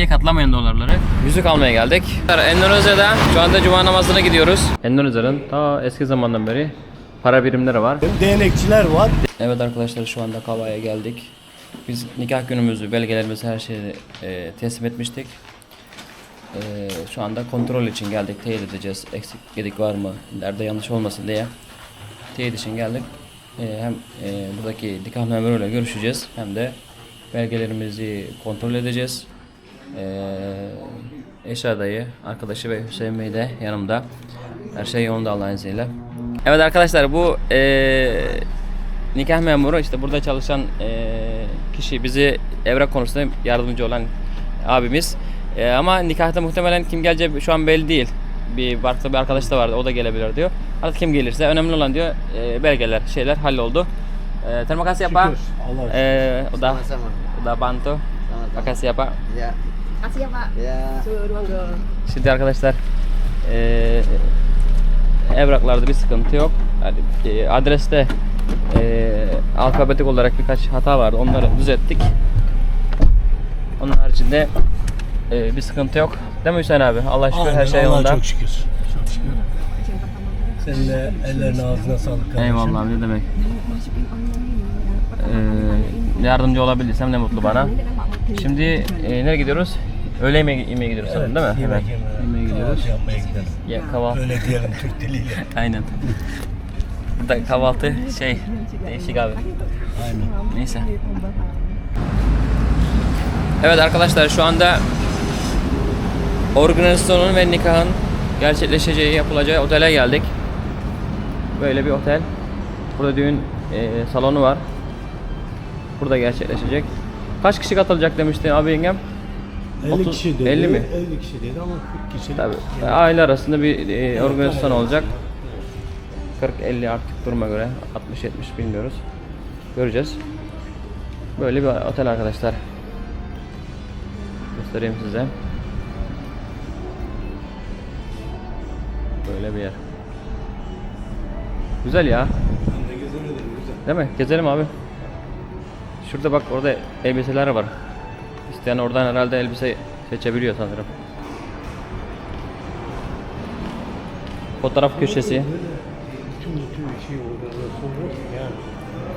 ikiye katlamayın dolarları. Yüzük almaya geldik. Endonezya'da şu anda cuma namazına gidiyoruz. Endonezya'nın ta eski zamandan beri para birimleri var. Değnekçiler var. Evet arkadaşlar şu anda Kava'ya geldik. Biz nikah günümüzü, belgelerimizi her şeyi e, teslim etmiştik. E, şu anda kontrol için geldik. Teyit edeceğiz. Eksik gedik var mı? Nerede yanlış olmasın diye. Teyit için geldik. E, hem e, buradaki nikah memuruyla görüşeceğiz. Hem de belgelerimizi kontrol edeceğiz. E, Eşra dayı, arkadaşı ve Hüseyin Bey de yanımda. Her şey yolunda Allah'ın izniyle. Evet arkadaşlar bu e, nikah memuru işte burada çalışan eee, kişi bizi evrak konusunda yardımcı olan abimiz. Eee, ama nikahta muhtemelen kim geleceği şu an belli değil. Bir farklı bir arkadaş da vardı o da gelebilir diyor. Artık kim gelirse önemli olan diyor eee, belgeler şeyler halloldu. Eee terima kasih ya Pak. Allah. Eee udah udah bantu. Sama-sama. Makasih ya Pak. Ya. Makasih ya Pak. Ya. Şimdi arkadaşlar eee evraklarda bir sıkıntı yok. Yani, eee, adreste eee, alfabetik olarak birkaç hata vardı. Onları düzelttik. Onun haricinde eee, bir sıkıntı yok. Değil mi Hüseyin abi? Allah şükür her Aynen, şey Allah'a yolunda. çok şükür. Çok şükür. Senin de ellerine ağzına sağlık kardeşim. Eyvallah ne demek. Eee, yardımcı olabilirsem ne mutlu bana. Şimdi eee, nereye gidiyoruz? Öğle yemeği yemeye gidiyoruz sanırım değil mi? Yemek yemeye. Yemeğe gidiyoruz. Kahvaltı yapmaya gidelim. Ya, kahvaltı. Öyle diyelim Türk diliyle. Aynen. Burada kahvaltı şey değişik abi. Aynen. Neyse. Evet arkadaşlar şu anda organizasyonun ve nikahın gerçekleşeceği yapılacağı otele geldik. Böyle bir otel. Burada düğün e, salonu var. Burada gerçekleşecek. Kaç kişi katılacak demişti abi yengem? 50 Otuz- kişi dedi. 50 mi? 50 kişi dedi ama 40 kişi. Tabii. Aile arasında bir e, organizasyon olacak. 40-50 artık duruma göre 60-70 bilmiyoruz. Göreceğiz. Böyle bir otel arkadaşlar. Göstereyim size. Böyle bir yer. Güzel ya. Değil mi? Gezelim abi. Şurada bak orada elbiseler var. İsteyen oradan herhalde elbise seçebiliyor sanırım. Fotoğraf köşesi. Bütün bütün şey organizasyon yok yani.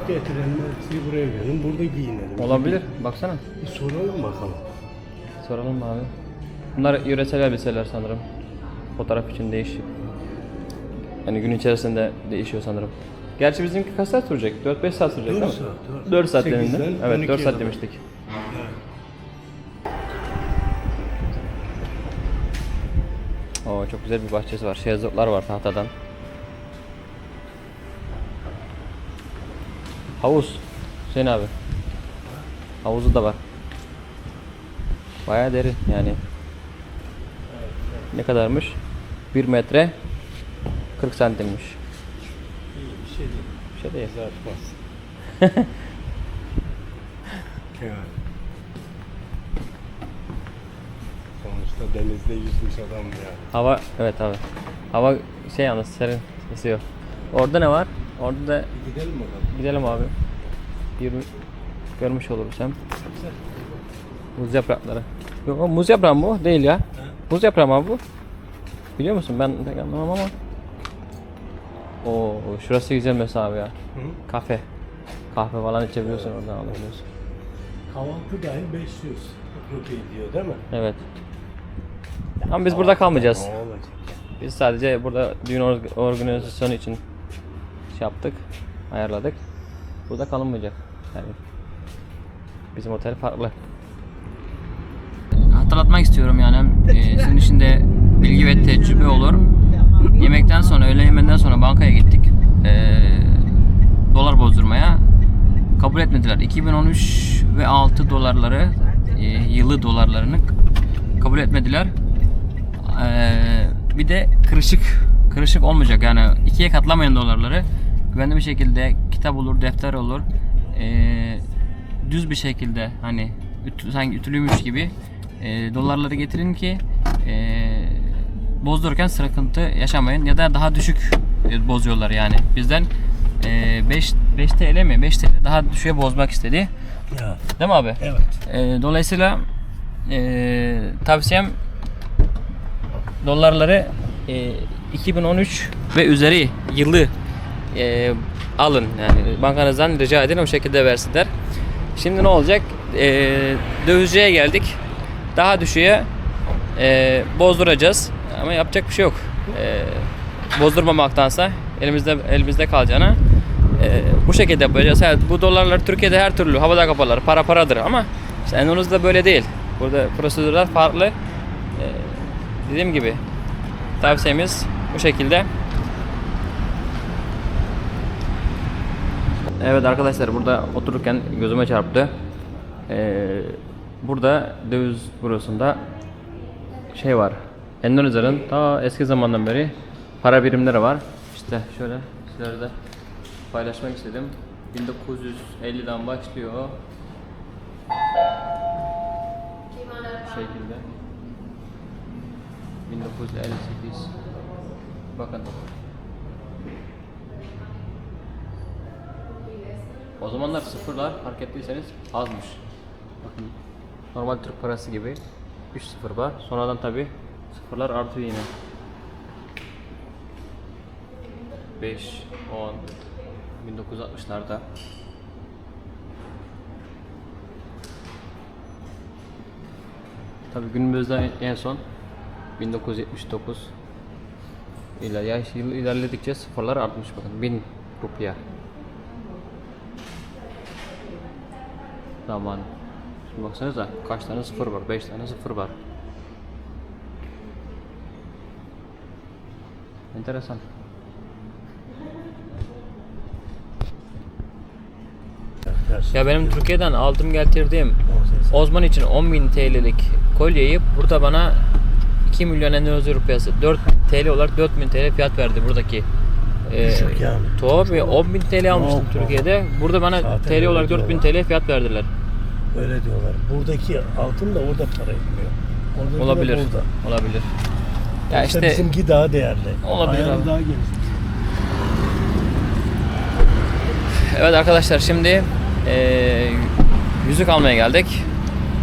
Getirenler sizi buraya verin, burada giyinelim. Olabilir. Baksana. Bir soralım bakalım. Soralım abi? Bunlar yöresel elbiseler sanırım. Fotoğraf için değişik. Yani gün içerisinde değişiyor sanırım. Gerçi bizimki kaç saat sürecek? 4-5 saat sürecek Dört değil mi? saat, dört. 4 saat deminde. Evet 4 12'ye saat demiştik. Oo çok güzel bir bahçesi var. Şezlonglar var tahtadan. Havuz. Hüseyin abi. Havuzu da var. Bayağı derin yani. Ne kadarmış? 1 metre 40 santimmiş. İyi bir şey değil. Bir şey değil. Evet. Sonuçta denizde yüzmüş adam yani. Hava evet abi. Hava şey yalnız serin esiyor. Orada ne var? Orada da Gidelim bakalım. gidelim abi. Yürü, görmüş oluruz hem. Muz yaprakları. Yok o muz yaprağı mı bu? Değil ya. Muz yaprağı mı abi bu? Biliyor musun? Ben pek anlamam ama. Oo şurası güzel mesela abi ya. Hı? Kafe. Kahve falan içebiliyorsun oradan alabiliyorsun. Kahvaltı dahil 500 rupi diyor değil mi? Evet. Ama biz burada kalmayacağız. Biz sadece burada düğün org- organizasyonu için şey yaptık, ayarladık. Burada kalınmayacak. Yani bizim otel farklı. Hatırlatmak istiyorum yani e, sizin için de bilgi ve tecrübe olur. Yemekten sonra, öğle yemeğinden sonra bankaya gittik. E, dolar bozdurmaya. Kabul etmediler. 2013 ve 6 dolarları, e, yılı dolarlarını kabul etmediler. Ee, bir de kırışık kırışık olmayacak. Yani ikiye katlamayın dolarları güvenli bir şekilde kitap olur defter olur. Ee, düz bir şekilde hani ütü, sanki ütülüymüş gibi e, dolarları getirin ki e, bozdururken sıkıntı yaşamayın. Ya da daha düşük e, bozuyorlar yani. Bizden e, 5 5 TL mi? 5 TL daha düşüğe bozmak istedi. Değil mi abi? Evet. E, dolayısıyla e, tavsiyem dolarları e, 2013 ve üzeri yılı e, alın yani bankanızdan rica edin o şekilde versinler. Şimdi ne olacak? E, dövizciye geldik. Daha düşüğe e, bozduracağız ama yapacak bir şey yok. E, bozdurmamaktansa elimizde elimizde kalacağına e, bu şekilde yapacağız. Evet, bu dolarlar Türkiye'de her türlü havada kapalar, para paradır ama işte Endonezya'da böyle değil. Burada prosedürler farklı. E, dediğim gibi tavsiyemiz bu şekilde. Evet arkadaşlar burada otururken gözüme çarptı. Ee, burada döviz bürosunda şey var. Endonezya'nın ta eski zamandan beri para birimleri var. İşte şöyle sizlere de paylaşmak istedim. 1950'den başlıyor. Bu şekilde. 1958. Bakın. O zamanlar sıfırlar fark ettiyseniz azmış. Bakın normal Türk parası gibi 3 sıfır var. Sonradan tabi sıfırlar artıyor yine. 5, 10, 1960'larda. Tabi günümüzde en son 1979 ile yaş yıl ilerledikçe sıfırlar artmış bakın 1000 rupiah. Zaman. Şimdi baksanıza kaç tane sıfır var? 5 tane sıfır var. Enteresan. Ya benim Türkiye'den aldım getirdiğim Osman için 10.000 TL'lik kolyeyi burada bana 2 milyon Endonezya rupiyası 4 TL olarak 4000 TL fiyat verdi buradaki. E, Düşük yani. Tabii 10.000 TL almıştım Yok, Türkiye'de. Burada bana Zaten TL olarak öyle 4000 TL fiyat verdiler. Öyle diyorlar. Buradaki altın da orada para etmiyor. Oradaki de Olabilir. Burada. Olabilir. Ya Yoksa işte bizimki daha değerli. Olabilir Ayarı abi. daha geniş. evet arkadaşlar şimdi eee, yüzük almaya geldik.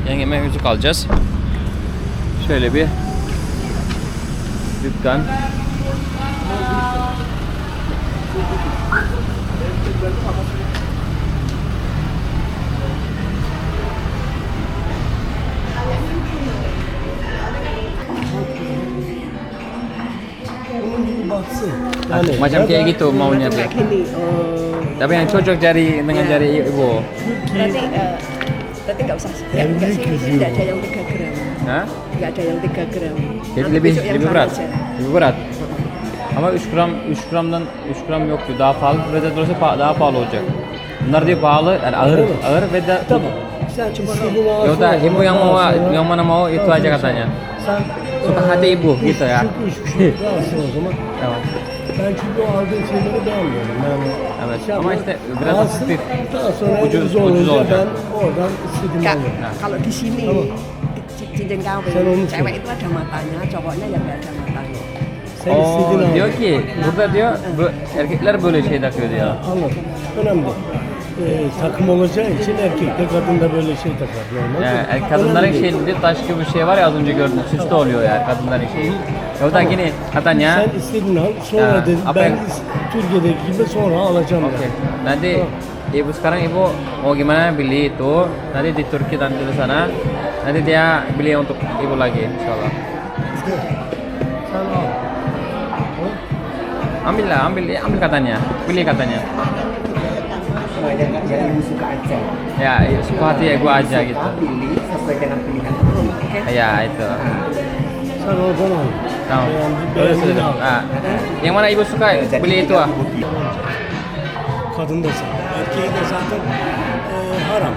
Yengeme yüzük alacağız. Şöyle bir dükkan. Bunun gibi baksın. Macam ya kayak da gitu maunya tuh. kayak gini. Oh. Tapi yang cocok jari dengan Ya. jari ibu. Berarti eh, berarti nggak usah Yang nggak sih nggak ada yang 3 gram. Hah? Nggak ada yang 3 gram. Jadi Nanti lebih lebih berat. aja. Lebih berat. Ama 3 gram 3 gramdan 3 gram yoktu. Daha pahalı de dolayısıyla pa- daha pahalı olacak. Bunlar diyor pahalı, yani ağır, ağır ve de Tamam. Sen. Ya udah, sonra, ibu yang mau yang mana mau itu aja katanya. Sen Suka hati ibu gitu ya. Tamam. Ben çünkü o aldığım şeyleri beğenmiyorum. Yani Evet, şey ama işte biraz alsın, hafif. Daha sonra Ucuz- ucuz, ucuz olunca olacak. ben oradan istediğimi Kak, alıyorum. kalau di sini Apa? di cincin kawin Saya mau cewek mikir. itu ada matanya, cowoknya ya nggak ada matanya. Sen Oh, istediğini al. diyor ki burada diyor bu erkekler böyle şey takıyor diyor. Anladım. Önemli. Ee, takım olacağı için erkek de kadın da böyle şey takar. Normal. Yani değil. er- kadınların Önemli değil. şeyinde taş gibi bir şey var ya az önce gördüm. Süslü oluyor yani kadınların şeyi. Ya o da gini katanya. Sen istediğini al. Sonra Ya, dedim apa ben yang- is- Türkiye'deki gibi sonra alacağım. Oke. yani. Nanti ibu sekarang ibu mau gimana beli itu. Nanti di Turki nanti di sana. Nanti dia beli untuk ibu lagi insyaallah. Sen al. Ambil lah, ambil ambil katanya. Pilih katanya. yang yang ibu suka aja. Ya, suka hati ya gua aja gitu. Pilih sesuai dengan pilihan ibu. Oke. Ya itu. Sen oradan al. Beğendiğini söyledim. al. Ha. Yang mana ibu suka beli itu ah. Kadın da sen. Erkeğe de zaten e, haram.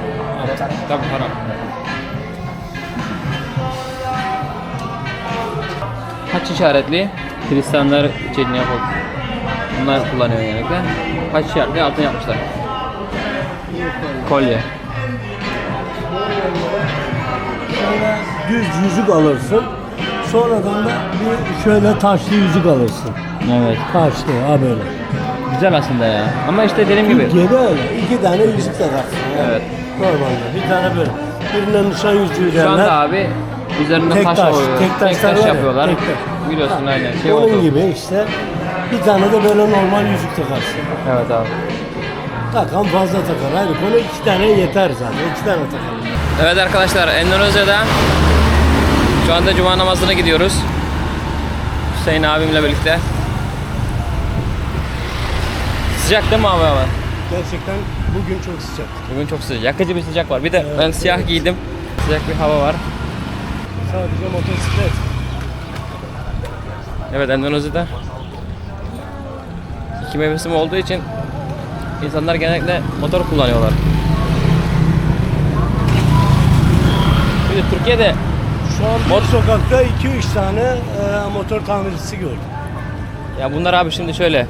Tabii haram. Haç işaretli Hristiyanlar için yapıp bunlar kullanıyor genellikle. Haç işaretli altın yapmışlar. Kolye. Düz yüzük alırsın. Sonradan da bir şöyle taşlı yüzük alırsın. Evet. Taşlı ha böyle. Güzel aslında ya. Ama işte dediğim gibi. Türkiye'de öyle. iki tane yüzük takarsın. Yani. Evet. Normalde bir tane böyle. Birine nişan yüzüğü Şu anda derler. abi Üzerinde Tek taş, taş, oluyor. tek taşlar var ya, yapıyorlar. tek taş. Biliyorsun aynen. Şey Onun oldu. gibi işte bir tane de böyle normal yüzük takarsın. Evet abi. Takan fazla takar. Hayır konu iki tane yeter zaten. İki tane takar. Evet arkadaşlar Endonezya'da şu anda cuma namazına gidiyoruz. Hüseyin abimle birlikte. Sıcak değil mi abi ama? Gerçekten bugün çok sıcak. Bugün çok sıcak. Yakıcı bir sıcak var. Bir de ben siyah giydim. Sıcak bir hava var. Sadece motosiklet. Evet Endonezya'da iki mevsim olduğu için insanlar genellikle motor kullanıyorlar. Bir de Türkiye'de Şu an Mot- bir sokakta 2-3 tane e, motor tamircisi gördüm. ya bunlar abi şimdi şöyle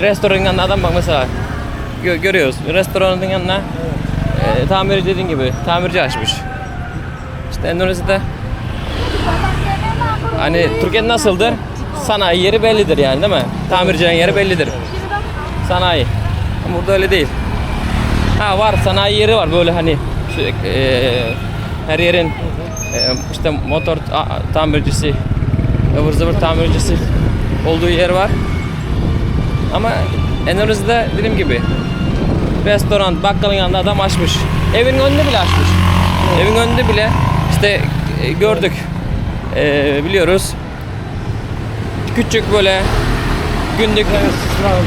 restoranın yanına adam bak mesela gö- görüyoruz restoranın yanına e, tamirci dediğin gibi tamirci açmış. İşte Endonezya'da hani Türkiye'de nasıldır? Sanayi yeri bellidir yani değil mi? Tamircinin yeri bellidir. Sanayi. Ama burada öyle değil. Ha var sanayi yeri var böyle hani sürekli e, her yerin işte motor ta- tamircisi, ıvır zıvır tamircisi olduğu yer var. Ama Endonezya'da dediğim gibi restoran, bakkalın yanında adam açmış. Evin önünde bile açmış. Evin önünde bile işte e, gördük. E, biliyoruz. Küçük böyle günlük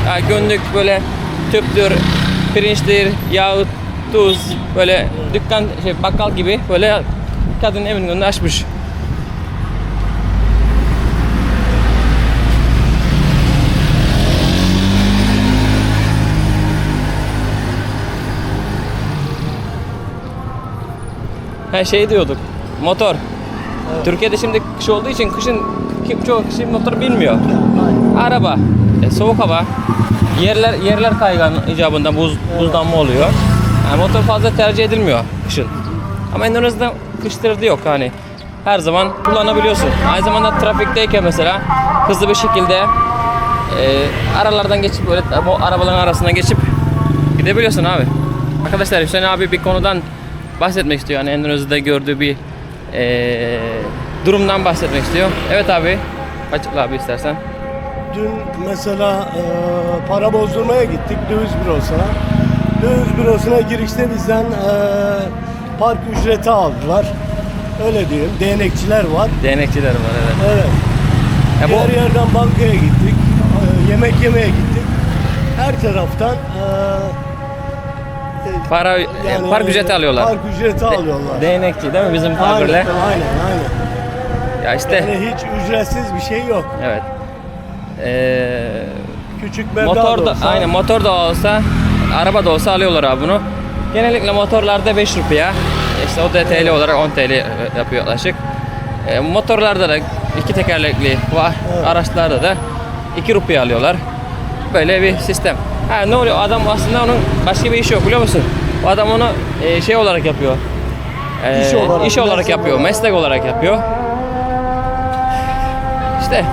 Ha, günlük böyle tüptür, pirinçtir, yağ, tuz böyle dükkan şey bakkal gibi böyle kadın evinin önünde açmış. Ha şey diyorduk. Motor. Türkiye'de şimdi kış olduğu için kışın kim çoğu kişi motor bilmiyor. Araba, e, soğuk hava, yerler yerler kaygan icabında buz buzlanma oluyor. Yani motor fazla tercih edilmiyor kışın. Ama Endonezya'da kış derdi yok hani. Her zaman kullanabiliyorsun. Aynı zamanda trafikteyken mesela hızlı bir şekilde e, aralardan geçip böyle bu arabaların arasına geçip gidebiliyorsun abi. Arkadaşlar Hüseyin abi bir konudan bahsetmek istiyor. Yani Endonezya'da gördüğü bir e, durumdan bahsetmek istiyor. Evet abi. Açıkla abi istersen. Dün mesela e, para bozdurmaya gittik döviz bürosuna. Döviz bürosuna girişte bizden e, park ücreti aldılar. Öyle diyeyim. Değnekçiler var. Değnekçiler var evet. Evet. Ya bu Diğer yerden bankaya gittik. e, yemek yemeye gittik. Her taraftan e, e, para yani, park ücreti alıyorlar. Park ücreti alıyorlar. Değnekçi değil mi bizim tabirle? aynen, aynen. Ya işte Yani hiç ücretsiz bir şey yok. evet. Ee, Küçük meblağ motor da da olsa, aynen motor da olsa araba da olsa alıyorlar abi bunu. Genellikle motorlarda 5 rupiya. İşte o da TL olarak 10 TL yapıyor yaklaşık. Ee, motorlarda da iki tekerlekli var. Evet. Araçlarda da 2 rupiya alıyorlar. Böyle bir sistem. Ha ne oluyor? Adam aslında onun başka bir işi yok biliyor musun? O adam onu e, şey olarak yapıyor. Ee, İş olarak, iş olarak yapıyor, olarak. meslek olarak yapıyor. İşte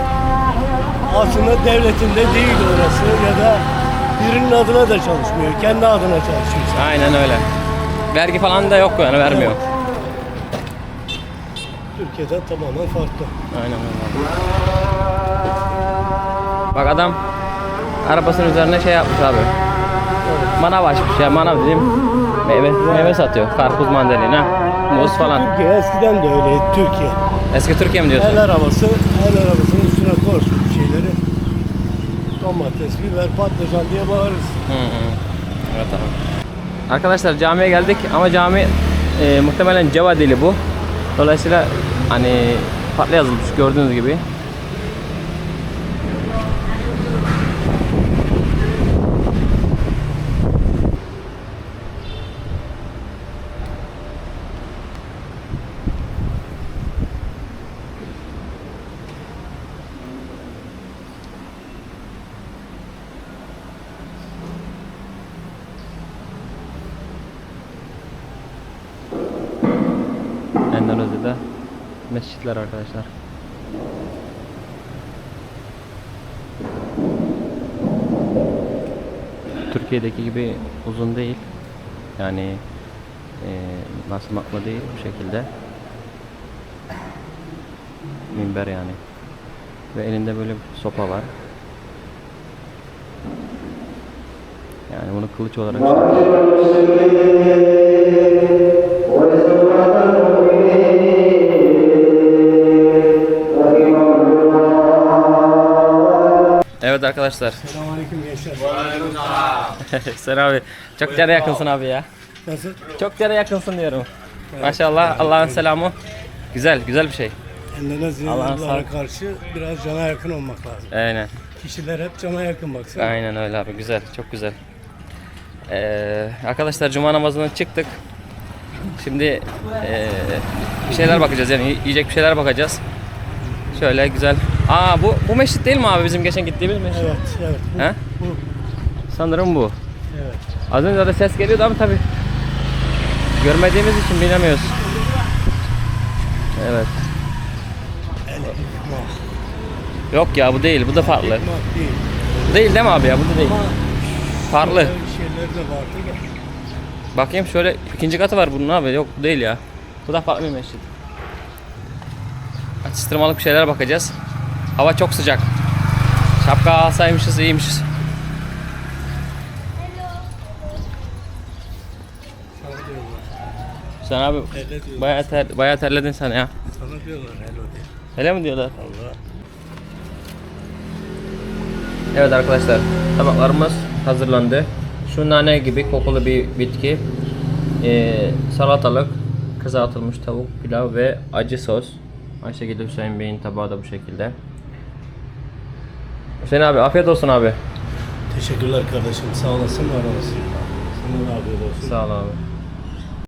aslında devletin de değil orası ya da birinin adına da çalışmıyor. Kendi adına çalışıyor. aynen öyle. Vergi falan da yok yani vermiyor. Türkiye'de tamamen farklı. Aynen öyle. Bak adam arabasının üzerine şey yapmış abi. Manav açmış ya manav dediğim meyve, meyve satıyor. Karpuz mandalina, muz falan. Türkiye eskiden de öyle Türkiye. Eski Türkiye mi diyorsun? El arabası, el arabasının üstüne bir şeyleri. Domates, biber, patlıcan diye bağırırız. Hı hı. Evet abi. Arkadaşlar camiye geldik ama cami e, muhtemelen Java dili bu. Dolayısıyla hani farklı yazılmış gördüğünüz gibi. Endonezya'da mescitler arkadaşlar. Türkiye'deki gibi uzun değil. Yani eee nasıl makla değil bu şekilde. minber yani. Ve elinde böyle bir sopa var. Yani bunu kılıç olarak Evet arkadaşlar. Selamünaleyküm gençler. Sen abi çok yere yakınsın abi ya. Nasıl? Çok yere yakınsın diyorum. Maşallah Allah'ın selamı. Güzel, güzel bir şey. Allah'ın sağ- karşı biraz cana yakın olmak lazım. Aynen. Kişiler hep cana yakın baksana. Aynen öyle abi. Güzel, çok güzel. Ee, arkadaşlar cuma namazından çıktık. Şimdi ee, bir şeyler bakacağız yani yiyecek bir şeyler bakacağız. Şöyle güzel. Aa bu bu mescit değil mi abi bizim geçen gittiğimiz mescit? Evet, evet. Bu, He? bu. Sanırım bu. Evet. Az önce de ses geliyordu ama tabi görmediğimiz için bilemiyoruz. Evet. Yok ya bu değil. Bu da farklı. Değil. Değil değil mi abi ya? Bu da değil. Farklı. Bakayım şöyle ikinci katı var bunun abi. Yok bu değil ya. Bu da farklı bir mescit. Atıştırmalık bir şeyler bakacağız. Hava çok sıcak. Şapka alsaymışız iyiymişiz. Sen abi Hele diyorlar. bayağı, ter, bayağı terledin sen ya. Sana diyorlar hello diye. Öyle mi diyorlar? Allah. Evet arkadaşlar tabaklarımız hazırlandı. Şu nane gibi kokulu bir bitki. Ee, salatalık, kızartılmış tavuk, pilav ve acı sos. Aynı şekilde Hüseyin Bey'in tabağı da bu şekilde. Hüseyin abi afiyet olsun abi. Teşekkürler kardeşim. Sağ olasın, var olasın. Sana da afiyet olsun. Sağ ol abi.